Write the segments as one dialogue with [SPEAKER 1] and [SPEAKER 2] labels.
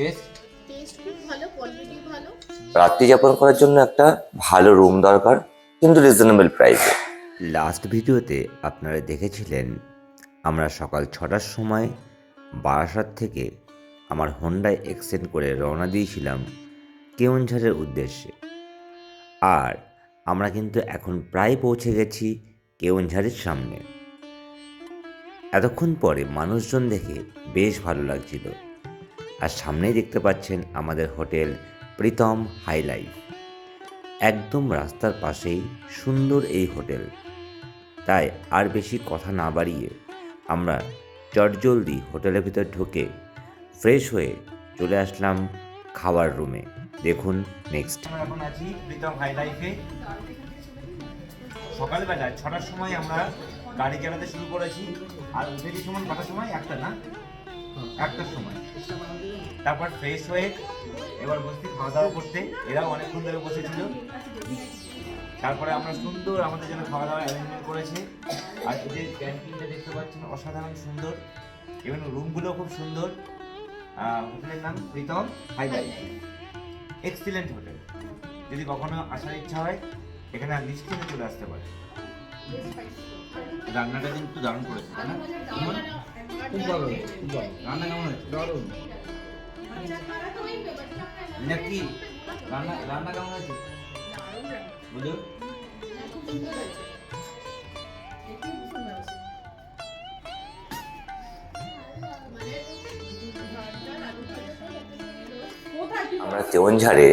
[SPEAKER 1] Test
[SPEAKER 2] taste খুব ভালো quality ভালো।
[SPEAKER 3] রাত্রি যাপন করার জন্য একটা ভালো রুম দরকার কিন্তু রিজনেবল প্রাইসে
[SPEAKER 4] লাস্ট ভিডিওতে আপনারা দেখেছিলেন আমরা সকাল ছটার সময় বারাসাত থেকে আমার হোন্ডায় এক্সচেঞ্জ করে রওনা দিয়েছিলাম কেওনঝাড়ের উদ্দেশ্যে। আর আমরা কিন্তু এখন প্রায় পৌঁছে গেছি কেওনঝাড়ের সামনে। এতক্ষণ পরে মানুষজন দেখে বেশ ভালো লাগছিল। আর সামনেই দেখতে পাচ্ছেন আমাদের হোটেল প্রীতম হাই লাইফ। একদম রাস্তার পাশেই সুন্দর এই হোটেল। তাই আর বেশি কথা না বাড়িয়ে আমরা চটজলদি হোটেলের ভিতর ঢুকে ফ্রেশ হয়ে চলে আসলাম খাবার রুমে। দেখুন নেক্সট।
[SPEAKER 1] এখন আছি প্রীতম হাই লাইফে। সকালবেলা ছটার সময় আমরা গাড়ি চালাতে শুরু করেছি। আর উঠেছি সময় কটার সময় একটা না? একটার সময়। তারপর ফ্রেশ হয়ে এবার বসছি খাওয়া দাওয়া করতে। এরাও অনেকক্ষণ ধরে বসেছিল তারপরে আমরা সুন্দর আমাদের জন্য খাওয়া দাওয়া অ্যারেঞ্জমেন্ট করেছে। আর যে ক্যান্টিনটা দেখতে পাচ্ছেন, অসাধারণ সুন্দর। এবং রুমগুলো খুব সুন্দর। হোটেলের নাম Pritam high life excellent hotel. যদি কখনো আসার ইচ্ছা হয়, এখানে নিশ্চিন্তে চলে আসতে পারে। রান্নাটা কিন্তু দারুণ করেছে, তাই না?
[SPEAKER 5] খুব ভালো খুব ভালো
[SPEAKER 1] রান্না কেমন হয়েছে নাকি রান্না রান্না কেমন হয়েছে
[SPEAKER 3] আমরা কেওনঝাড়ে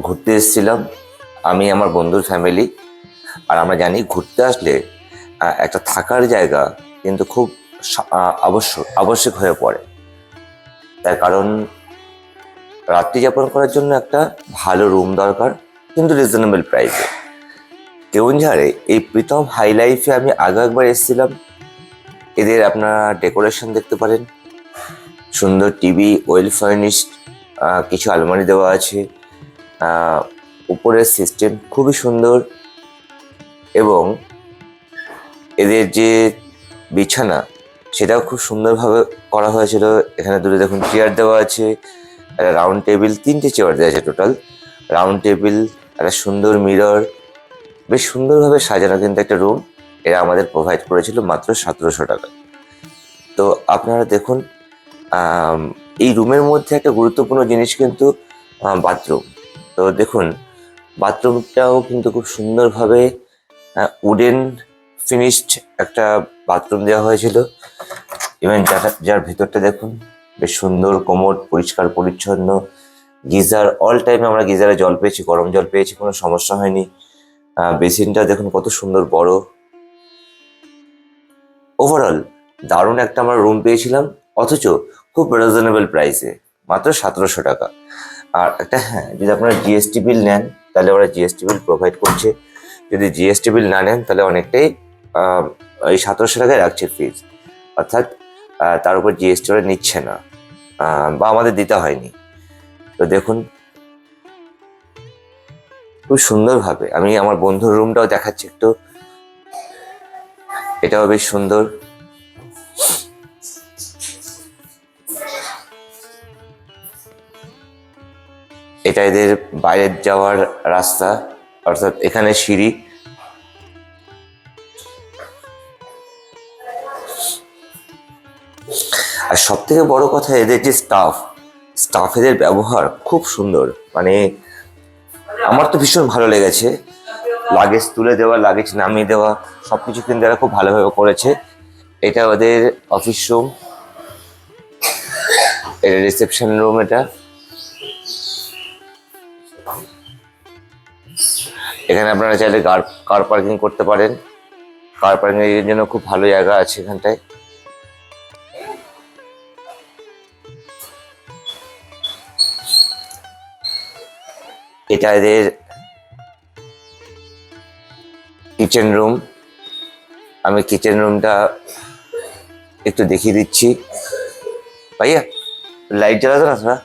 [SPEAKER 3] ঘুরতে এসেছিলাম। আমি, আমার বন্ধুর ফ্যামিলি আর আমরা জানি ঘুরতে আসলে একটা থাকার জায়গা কিন্তু খুব আবশ্যক আবশ্যক হয়ে পড়ে। তার কারণ, রাত্রি যাপন করার জন্য একটা ভালো রুম দরকার, কিন্তু রিজনেবল প্রাইসে কেওনঝাড়ে এই প্রীতম হাই লাইফে আমি আগে একবার এসেছিলাম। এদের আপনারা ডেকোরেশন দেখতে পারেন। সুন্দর টিভি ওয়েল ফার্নিশড কিছু আলমারি দেওয়া আছে। উপরের সিস্টেম খুবই সুন্দর। এবং এদের যে বিছানা, সেটাও খুব সুন্দরভাবে করা হয়েছিল এখানে দূরে দেখুন চেয়ার দেওয়া আছে, একটা রাউন্ড টেবিল তিনটে চেয়ার দেওয়া আছে টোটাল রাউন্ড টেবিল একটা সুন্দর মিরর বেশ সুন্দরভাবে সাজানো কিন্তু একটা রুম এরা আমাদের প্রোভাইড করেছিল মাত্র সতেরোশো টাকা। তো আপনারা দেখুন এই রুমের মধ্যে একটা গুরুত্বপূর্ণ জিনিস কিন্তু বাথরুম তো দেখুন বাথরুমটাও কিন্তু খুব সুন্দরভাবে উডেন ফিনিশড একটা বাথরুম দেওয়া হয়েছিল। ইভেন যার ভিতরটা দেখুন, বেশ সুন্দর, কোমর পরিষ্কার, পরিচ্ছন্ন। গিজার অল টাইমে আমরা গিজারে জল পেয়েছি, গরম জল পেয়েছি, কোনো সমস্যা হয়নি। বেসিনটা দেখুন কত সুন্দর, বড়। ওভারঅল দারুণ একটা আমরা রুম পেয়েছিলাম, অথচ খুব রিজনেবল প্রাইসে মাত্র সতেরোশো টাকা। আর একটা হ্যাঁ যদি আপনারা জিএসটি বিল নেন, তাহলে ওরা জিএসটি বিল প্রোভাইড করছে। যদি জিএসটি বিল না নেন, তাহলে অনেকটাই এই সতেরোশো টাকায় রাখছে ফিজ অর্থাৎ তার উপর জিএসটি ওরা নিচ্ছে না। বা আমাদের দিতে হয়নি। তো দেখুন, খুব সুন্দরভাবে, আমি আমার বন্ধুর রুমটাও দেখাচ্ছি একটু। এটাও বেশ সুন্দর। এটা এদের বাইরে যাওয়ার রাস্তা, অর্থাৎ এখানে সিঁড়ি। আর সব থেকে বড় কথা এদের যে স্টাফ স্টাফ এদের ব্যবহার খুব সুন্দর। মানে আমার তো ভীষণ ভালো লেগেছে। লাগেজ তুলে দেওয়া লাগেজ নামিয়ে দেওয়া সব কিছু কিন্তু এরা খুব ভালোভাবে করেছে। এটা ওদের অফিস রুম এটা রিসেপশন রুম এটা। এখানে আপনারা চাইলে কার কার পার্কিং করতে পারেন। কার পার্কিং এর জন্য খুব ভালো জায়গা আছে এখানটায়। এটা এদের কিচেন রুম আমি কিচেন রুমটা একটু দেখিয়ে দিচ্ছি। ভাইয়া লাইট জ্বালাতো না তোরা?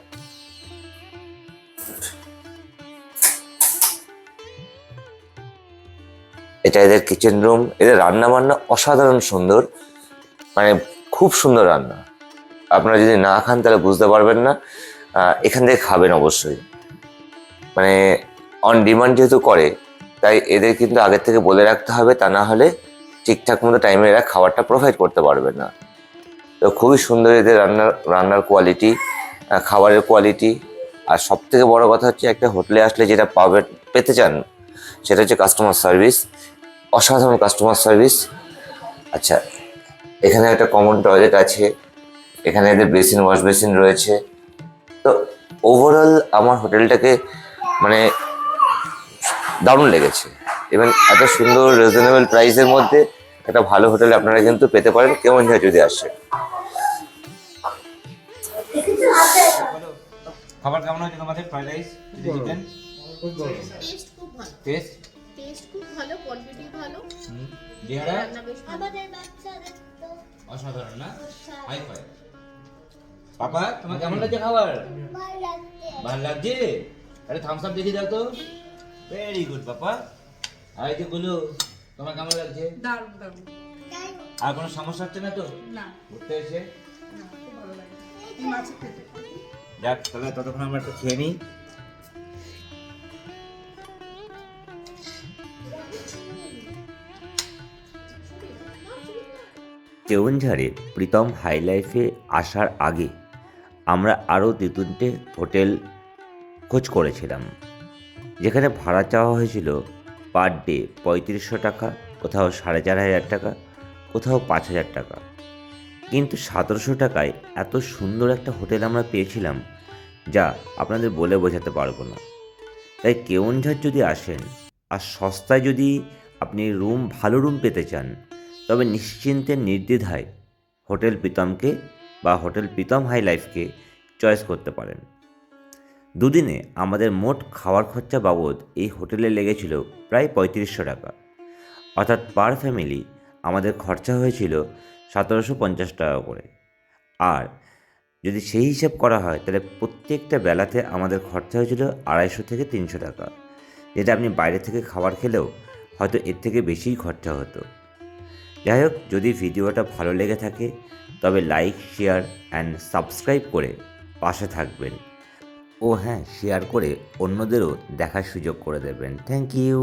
[SPEAKER 3] এটা এদের কিচেন রুম এদের রান্না বান্না অসাধারণ সুন্দর মানে খুব সুন্দর রান্না। আপনারা যদি না খান তাহলে বুঝতে পারবেন না এখান থেকে খাবেন অবশ্যই। মানে অন ডিমান্ড যেহেতু করে, তাই এদের কিন্তু আগের থেকে বলে রাখতে হবে, তা না হলে ঠিকঠাক মতো টাইমে এরা খাবারটা প্রোভাইড করতে পারবে না। তো খুবই সুন্দর এদের রান্নার রান্নার কোয়ালিটি খাবারের কোয়ালিটি আর সব থেকে বড় কথা হচ্ছে একটা হোটেলে আসলে যেটা পাবে, পেতে চান, সেটা হচ্ছে কাস্টমার সার্ভিস অসাধারণ কাস্টমার সার্ভিস আচ্ছা এখানে একটা কমন টয়লেট আছে, এখানে এদের বেসিন ওয়াশ বেসিন রয়েছে। তো ওভারঅল আমার হোটেলটাকে মানে দারুণ লেগেছে। এবং এত সুন্দর রিজনেবল প্রাইসের মধ্যে একটা ভালো হোটেল আপনারা কিন্তু পেতে পারেন কেমন যায় যদি আসে।
[SPEAKER 1] খাবার কেমন হয়েছে তোমাদের? Fried rice chicken
[SPEAKER 2] taste
[SPEAKER 1] taste
[SPEAKER 2] খুব ভালো। ভালো
[SPEAKER 1] অসাধারণ না? হাই ফাই পাপা তোমার কেমন লাগছে খাবার? ভালো লাগছে? আরে থামস আপ দেখে দাও তো। ভেরি গুড পাপা আর এই যে গুলো তোমার কেমন লাগছে?
[SPEAKER 6] দারুণ দারুণ।
[SPEAKER 1] আর কোনো সমস্যা হচ্ছে না তো?
[SPEAKER 6] না।
[SPEAKER 1] ঘুরতে এসে?
[SPEAKER 6] না খুব ভালো লাগে এই মাছের খেতে।
[SPEAKER 1] যাক তাহলে ততক্ষণ আমরা একটু খেয়ে নিই।
[SPEAKER 4] কেওনঝাড়ে প্রীতম হাইলাইফে আসার আগে আমরা আরও দু তিনটে হোটেল খোঁজ করেছিলাম। যেখানে ভাড়া চাওয়া হয়েছিল পার ডে পঁয়ত্রিশশো টাকা, কোথাও সাড়ে চার হাজার টাকা, কোথাও পাঁচ হাজার টাকা। কিন্তু সতেরোশো টাকায় এত সুন্দর একটা হোটেল আমরা পেয়েছিলাম যা আপনাদের বলে বোঝাতে পারব না। তাই কেওনঝাড় যদি আসেন আর সস্তায় যদি আপনি রুম, ভালো রুম পেতে চান, তবে নিশ্চিন্তে নির্দ্বিধায় হোটেল প্রীতমকে বা হোটেল প্রীতম হাই লাইফকে চয়েস করতে পারেন। দুদিনে আমাদের মোট খাওয়ার খরচা বাবদ এই হোটেলে লেগেছিল প্রায় পঁয়ত্রিশশো টাকা। অর্থাৎ পার ফ্যামিলি আমাদের খরচা হয়েছিল সতেরোশো পঞ্চাশ টাকা করে। আর যদি সেই হিসাব করা হয়, তাহলে প্রত্যেকটা বেলাতে আমাদের খরচা হয়েছিল আড়াইশো থেকে তিনশো টাকা। যেটা আপনি বাইরে থেকে খাবার খেলেও হয়তো এর থেকে বেশিই খরচা হতো। যাই হোক, যদি ভিডিওটা ভালো লেগে থাকে, তবে লাইক শেয়ার অ্যান্ড সাবস্ক্রাইব করে পাশে থাকবেন। ও হ্যাঁ শেয়ার করে অন্যদেরও দেখার সুযোগ করে দেবেন। Thank you